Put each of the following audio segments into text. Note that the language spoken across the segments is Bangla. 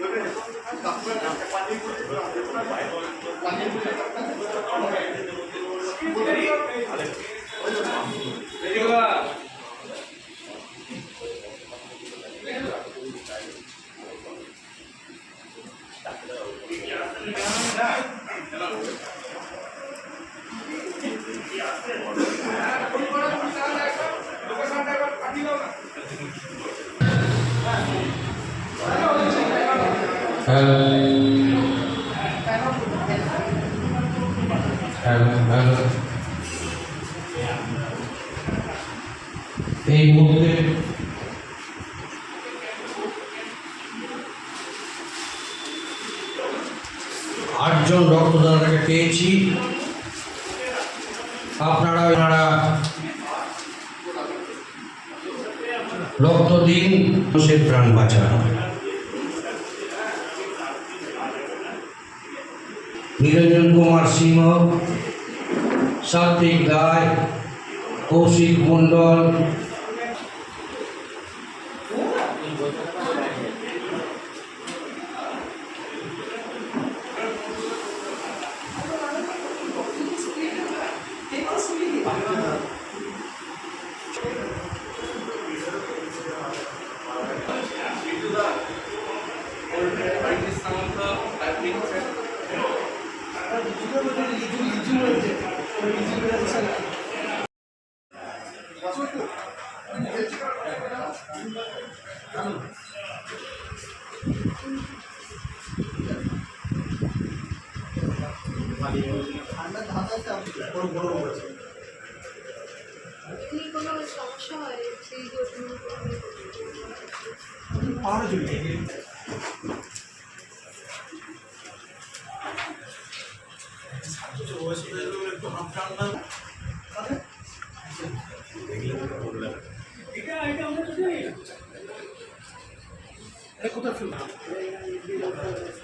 วันนี้คุณจะต้องวันนี้คุณจะต้ไป হ্যালো হ্যালো হ্যালো এই মুহূর্তে আটজন রক্তদাতাকে পেয়েছি। আপনারা আপনারা রক্ত দিন, মানুষের প্রাণ বাঁচান। নিরঞ্জন কুমার সিংহ সাত্বিক রায় কৌশিক মণ্ডল কোনো সমস্যা সেই জন্য বালুবাড়ি হসপিটাল করোনা হওয়ার পর থেকে এরকম হয়ে গেছে আমার শরীর।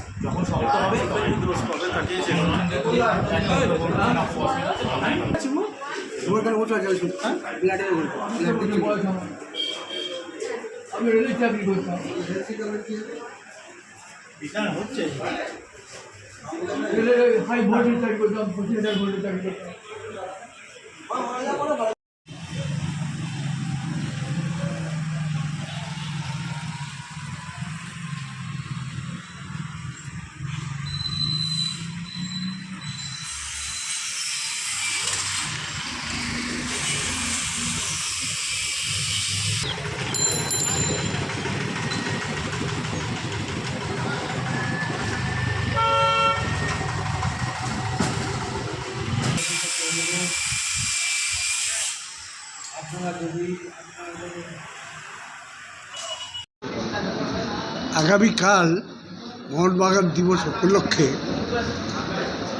আমি রেলের চাকরি করতাম রেলের হাই ভোল্টেজ চাকরি করতাম ভোল্টেজ চাকরি করতাম আগামীকাল মোহনবাগান দিবস উপলক্ষে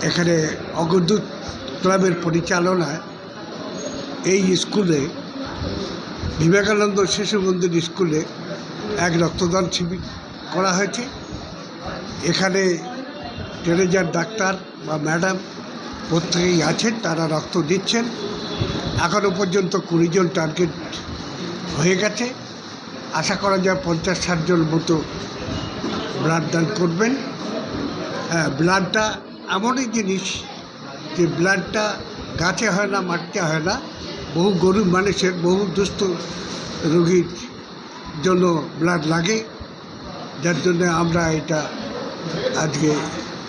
এখানে অগ্রদূত ক্লাবের পরিচালনায় এই স্কুলে বিবেকানন্দ শিশু মন্দির স্কুলে এক রক্তদান শিবির করা হয়েছে। এখানে ট্রেনেজার ডাক্তার বা ম্যাডাম প্রত্যেকেই আছেন, তারা রক্ত দিচ্ছেন। এখনও পর্যন্ত কুড়িজন টার্গেট হয়ে গেছে। আশা করা যায় পঞ্চাশ ষাটজন মতো ব্লাড দান করবেন। হ্যাঁ ব্লাডটা এমনই জিনিস যে ব্লাডটা গাছে হয় না, মাটিতে হয় না। বহু গরিব মানুষের, বহু দুস্থ রোগীর জন্য ব্লাড লাগে। যার জন্য আমরা এটা আজকে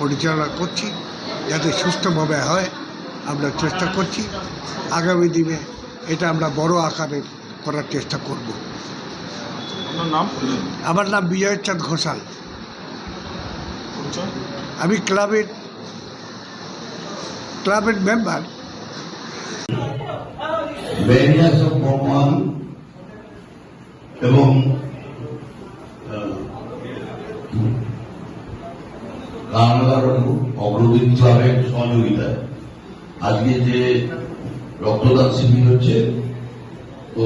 পরিচালনা করছি, যাতে সুস্থভাবে হয়। আমরা চেষ্টা করছি। আগামী দিনে এটা আমরা বড় আকারে করার চেষ্টা করব। আপনার নাম? আমার নাম বিজয় চাঁদ ঘোষাল। আমি ক্লাবের ক্লাবের মেম্বার। এবং কানাডার অগ্রদীপ ক্লাবের সহযোগিতায়। আজকে যে রক্তদান শিবির হচ্ছে, তো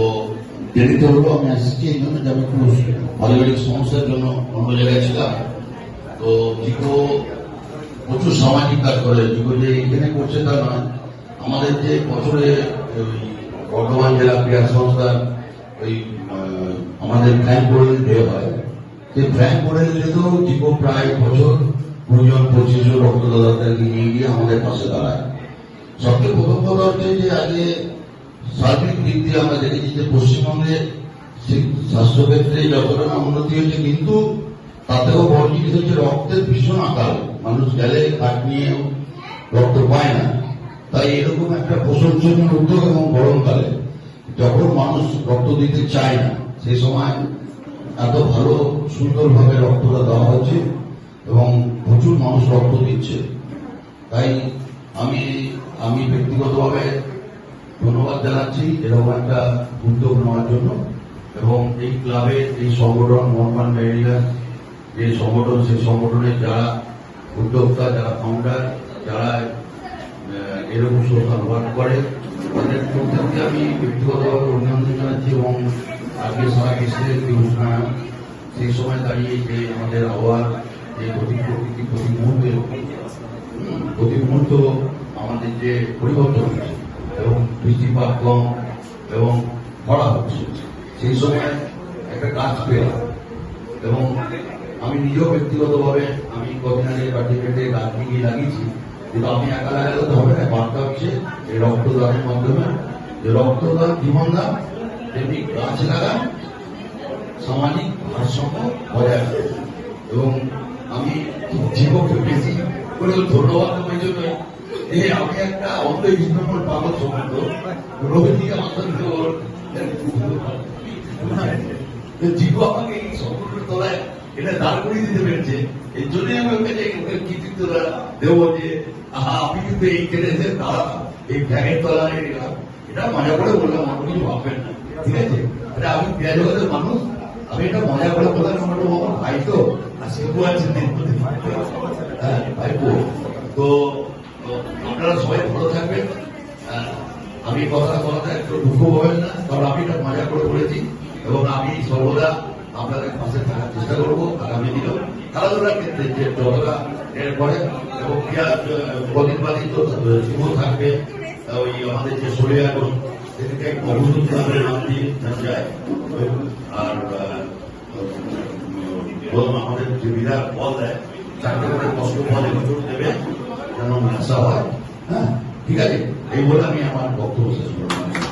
দেরিতে হলো আমি আসছি, এই জন্য যে আমি পারিবারিক সমস্যার জন্য অন্য জায়গায় ছিলাম। তো জিকো প্রচুর সামাজিক কাজ করে। জিকো যে এখানে করছে তা নয়। আমাদের যে বছরে বর্ধমান জেলা ক্রীড়া সংস্থার ওই আমাদের ফ্র্যাঙ্ক বোর্ড ডে হয়। সেই ফ্র্যাঙ্ক বোর্ডের ডেতেও জিকো প্রায় বছর কুড়িজন পঁচিশ জন রক্তদাতাদেরকে নিয়ে গিয়ে আমাদের পাশে দাঁড়ায়। সবচেয়ে প্রথম কথা হচ্ছে যে আগে সার্বিক দিক দিয়ে আমরা দেখেছি যে পশ্চিমবঙ্গে স্বাস্থ্যক্ষেত্রে যতটা উন্নতি হয়েছে, কিন্তু তাতেও বড় জিনিস হচ্ছে রক্তের ভীষণ আকাল মানুষ গেলে কাঠ নিয়ে রক্ত পায় না। তাই এরকম একটা প্রশংসনীয় উদ্যোগ এবং গরমকালে যখন মানুষ রক্ত দিতে চায় না সেই সময় এত ভালো সুন্দরভাবে রক্তটা দেওয়া হচ্ছে এবং প্রচুর মানুষ রক্ত দিচ্ছে। তাই আমি আমি ব্যক্তিগতভাবে ধন্যবাদ জানাচ্ছি এরকম একটা উদ্যোগ নেওয়ার জন্য এবং এই ক্লাবের এই সংগঠন মোহাম্মদ মেরিয়া যে সংগঠন, সেই সংগঠনের যারা উদ্যোক্তা, যারা ফাউন্ডার যারা এরকম সোশ্যাল ওয়ার্ক করে, তাদের প্রত্যেককে আমি ব্যক্তিগতভাবে অভিনন্দন জানাচ্ছি এবং আজকে সারা দেশের ঘোষণা সেই সময় দাঁড়িয়ে যে আমাদের আবহাওয়ার যে গতি প্রকৃতি প্রতি মুহূর্তে প্রতি মুহূর্ত আমাদের যে পরিবর্তন এবং বৃষ্টিপাত কম এবং খরা হচ্ছে। সেই সময় একটা গাছ পেলাম এবং আমি নিজেও ব্যক্তিগতভাবে আমি কদিন আগে কার্টিফেটে গাছ নিয়ে লাগিয়েছি কিন্তু আমি একা লাগালে তো হবে না বার্তা হচ্ছে এই রক্তদানের মাধ্যমে। যে রক্তদান জীবনদান তেমনি গাছ লাগান, সামাজিক ভারসাম্য বজায় রাখে। এবং আমি জীবনকে বেশি করে ধন্যবাদ দেওয়ার জন্য যে আমি একটা অন্ধ জীব আমাকে এটা দাঁড় করিয়ে দিতে এই জন্যই আমি তলায় এটা মজা করে বললাম, আমার কিছু না। ঠিক আছে? আমি পেঁয়াজগতের মানুষ। আমি এটা মজা করে বললাম ভাই তো, আর সেবু আছে হ্যাঁ তো আপনারা সবাই ভালো থাকবেন। আমি কথা বলাতে একটু দুঃখ পাবেন না, কারণ আমি এটা মজা করে বলেছি এবং আমি সর্বদা আপনাদের পাশে থাকার চেষ্টা করব আগামী দিনেও। খেলাধুলার ক্ষেত্রে যে যতটা এরপরে এবং তো শুভ থাকবে। ওই আমাদের যে ষোলোই আগস্ট সেদিকে অবুদ্ধ ক্লাবের নাম দিয়ে যায়। আর আমাদের যে বিরাট বল দেয় চারটে করে কষ্ট বল এবছর দেবে। যেন আশা হয় হ্যাঁ ঠিক আছে? এই বলে আমি আমার বক্তব্য শেষ করলাম।